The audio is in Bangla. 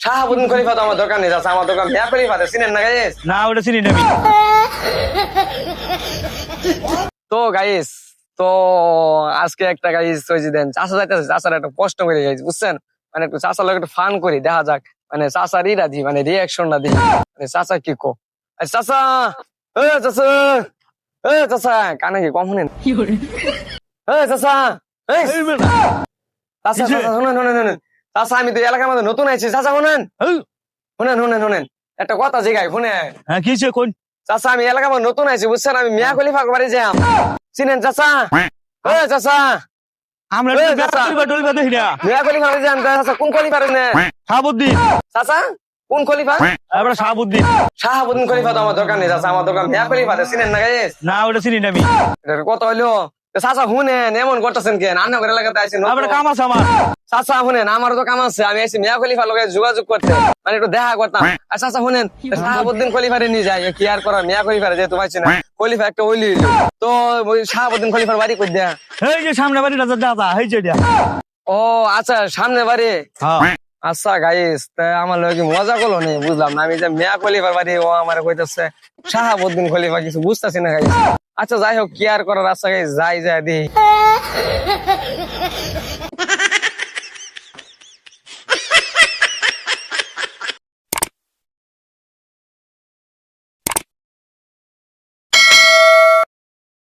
শাহাবুদ্দিন খলিফা তো আমার দোকান চাচা আমার দোকান মিয়া খলিফা তো চিনেন না গাইস? না ওটা চিনি না তো গাইস তো আজকে একটা গাইস ওই যে দেন চাষা যাইতেছে চাষার একটা কষ্ট করে গাইস বুঝছেন? মানে একটু চাষার লোক একটু ফান করি দেখা যাক। মানে চাষার ইরা দি মানে রিয়াকশনটা দিই। মানে চাষা কি কো? চাষা এ চাষা এ চাষা কানে কি কম শুনেন? এ চাষা এই? চাষা শুনেন শুনেন শুনেন। চাষা আমি তো এলাকার মধ্যে নতুন আইছি। চাষা শুনেন? এই, শুনেন শুনেন শুনেন। একটা কথা জিগাই শুনেন। হ্যাঁ কোন? চাচা আমি এলাকার মধ্যে নতুন আইছি বুঝছেন? আমি মিয়া বাড়ি যাম চিনেন চাচা? চাচা। আমরা চাচা। মিয়া যাম চাচা কোন খলিফা রে শাহাবুদ্দিন। চাচা কোন খলিফা আমরা শাহাবুদ্দিন। শাহাবুদ্দিন খলিফা তো আমার দোকান নেই চাচা আমার দোকান মিয়া খলিফা চিনেন না গাইস? না ওটা চিনি না আমি। কত হইল চাচা শুনেন এমন করতেছেন কেন? রান্না করে এলাকাতে আইছি নতুন। কাম আছে আমার। চাচা শুনেন আমার তো কাম আছে আমি মিয়া খলিফা লগে যোগাযোগ করতে। মানে একটু দেখা করতাম। আর চাচা শুনেন শাহাবুদ্দিন খলিফারে নিয়ে যাই কি আর করার? মিয়া খলিফারে যেহেতু পাইছি না খলিফা একটা ওইলি তো শাহাবুদ্দিন খলিফার বাড়ি কই দেয়া? এই যে সামনে বাড়িটা যা দাদা এই যে ও আচ্ছা সামনে বাড়ি? হ্যাঁ। আচ্ছা গাইস আমার লগে মজা করল নি? বুঝলাম না আমি যে মিয়া খলিফার বাড়ি ও আমার কইতাছে শাহাবুদ্দিন খলিফা কিছু বুঝতাছি না গাইস আচ্ছা যাই হোক কি আর করার? আশা গাইস যাই যাই দিই